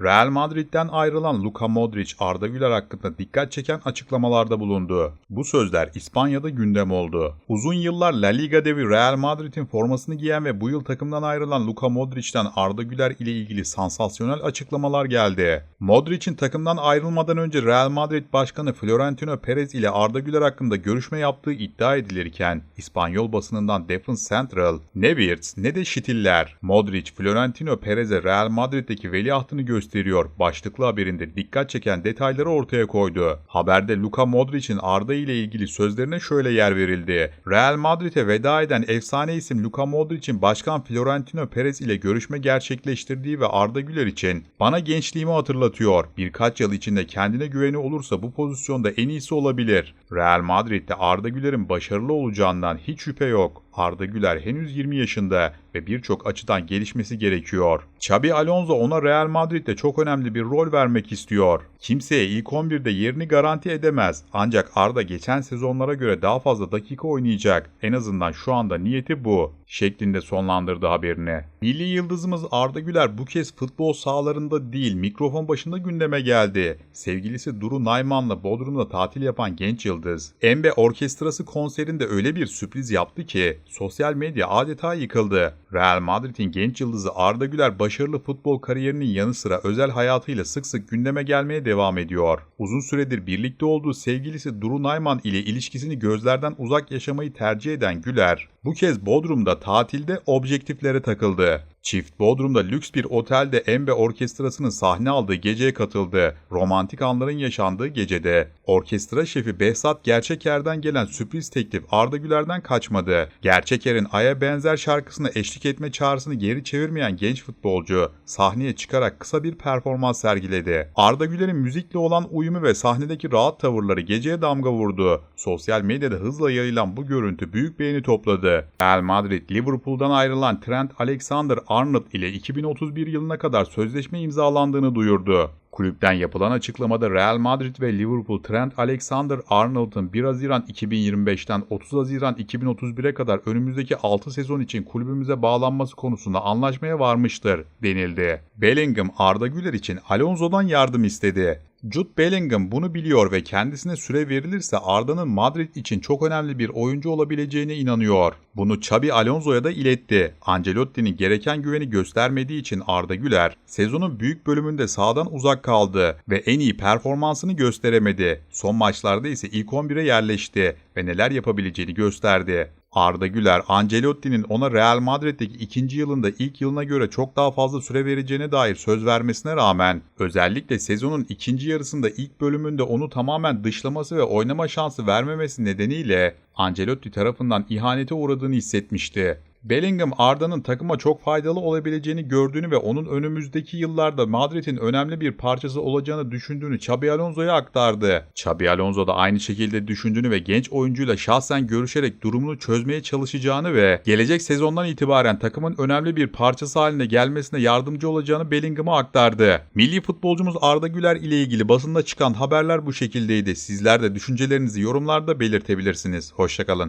Real Madrid'den ayrılan Luka Modric, Arda Güler hakkında dikkat çeken açıklamalarda bulundu. Bu sözler İspanya'da gündem oldu. Uzun yıllar La Liga devi Real Madrid'in formasını giyen ve bu yıl takımdan ayrılan Luka Modric'ten Arda Güler ile ilgili sansasyonel açıklamalar geldi. Modric'in takımdan ayrılmadan önce Real Madrid Başkanı Florentino Perez ile Arda Güler hakkında görüşme yaptığı iddia edilirken İspanyol basınından Defense Central ne Wirtz ne de Şitiller Modric Florentino Perez'e Real Madrid'deki veliahtını gösteriyor başlıklı haberinde dikkat çeken detayları ortaya koydu. Haberde Luka Modric'in Arda ile ilgili sözlerine şöyle yer verildi. Real Madrid'e veda eden efsane isim Luka Modric'in Başkan Florentino Perez ile görüşme gerçekleştirdiği ve Arda Güler için bana gençliğimi hatırlatıyor. Birkaç yıl içinde kendine güveni olursa bu pozisyonda en iyisi olabilir. Real Madrid'de Arda Güler'in başarılı olacağından hiç şüphe yok. Arda Güler henüz 20 yaşında ve birçok açıdan gelişmesi gerekiyor. Xabi Alonso ona Real Madrid'de çok önemli bir rol vermek istiyor. Kimseye ilk 11'de yerini garanti edemez ancak Arda geçen sezonlara göre daha fazla dakika oynayacak. En azından şu anda niyeti bu şeklinde sonlandırdı haberini. Milli yıldızımız Arda Güler bu kez futbol sahalarında değil mikrofon başında gündeme geldi. Sevgilisi Duru Nayman'la Bodrum'da tatil yapan genç yıldız. Embe Orkestrası konserinde öyle bir sürpriz yaptı ki sosyal medya adeta yıkıldı. Real Madrid'in genç yıldızı Arda Güler başarılı futbol kariyerinin yanı sıra özel hayatıyla sık sık gündeme gelmeye devam ediyor. Uzun süredir birlikte olduğu sevgilisi Duru Nayman ile ilişkisini gözlerden uzak yaşamayı tercih eden Güler, bu kez Bodrum'da tatilde objektiflere takıldı. Çift Bodrum'da lüks bir otelde Embe Orkestrası'nın sahne aldığı geceye katıldı. Romantik anların yaşandığı gecede orkestra şefi Behzat Gerçeker'den gelen sürpriz teklif Arda Güler'den kaçmadı. Gerçeker'in Ay'a benzer şarkısına eşlik etme çağrısını geri çevirmeyen genç futbolcu sahneye çıkarak kısa bir performans sergiledi. Arda Güler'in müzikle olan uyumu ve sahnedeki rahat tavırları geceye damga vurdu. Sosyal medyada hızla yayılan bu görüntü büyük beğeni topladı. Real Madrid, Liverpool'dan ayrılan Trent Alexander Arnold ile 2031 yılına kadar sözleşme imzalandığını duyurdu. Kulüpten yapılan açıklamada Real Madrid ve Liverpool Trent Alexander-Arnold'un 1 Haziran 2025'ten 30 Haziran 2031'e kadar önümüzdeki 6 sezon için kulübümüze bağlanması konusunda anlaşmaya varmıştır denildi. Bellingham Arda Güler için Alonso'dan yardım istedi. Jude Bellingham bunu biliyor ve kendisine süre verilirse Arda'nın Madrid için çok önemli bir oyuncu olabileceğine inanıyor. Bunu Xabi Alonso'ya da iletti. Ancelotti'nin gereken güveni göstermediği için Arda Güler sezonun büyük bölümünde sahadan uzak kaldı ve en iyi performansını gösteremedi. Son maçlarda ise ilk 11'e yerleşti ve neler yapabileceğini gösterdi. Arda Güler, Ancelotti'nin ona Real Madrid'deki ikinci yılında ilk yılına göre çok daha fazla süre vereceğine dair söz vermesine rağmen özellikle sezonun ikinci yarısında ilk bölümünde onu tamamen dışlaması ve oynama şansı vermemesi nedeniyle Ancelotti tarafından ihanete uğradığını hissetmişti. Bellingham Arda'nın takıma çok faydalı olabileceğini gördüğünü ve onun önümüzdeki yıllarda Madrid'in önemli bir parçası olacağını düşündüğünü Xabi Alonso'ya aktardı. Xabi Alonso da aynı şekilde düşündüğünü ve genç oyuncuyla şahsen görüşerek durumunu çözmeye çalışacağını ve gelecek sezondan itibaren takımın önemli bir parçası haline gelmesine yardımcı olacağını Bellingham'a aktardı. Milli futbolcumuz Arda Güler ile ilgili basında çıkan haberler bu şekildeydi. Sizler de düşüncelerinizi yorumlarda belirtebilirsiniz. Hoşçakalın.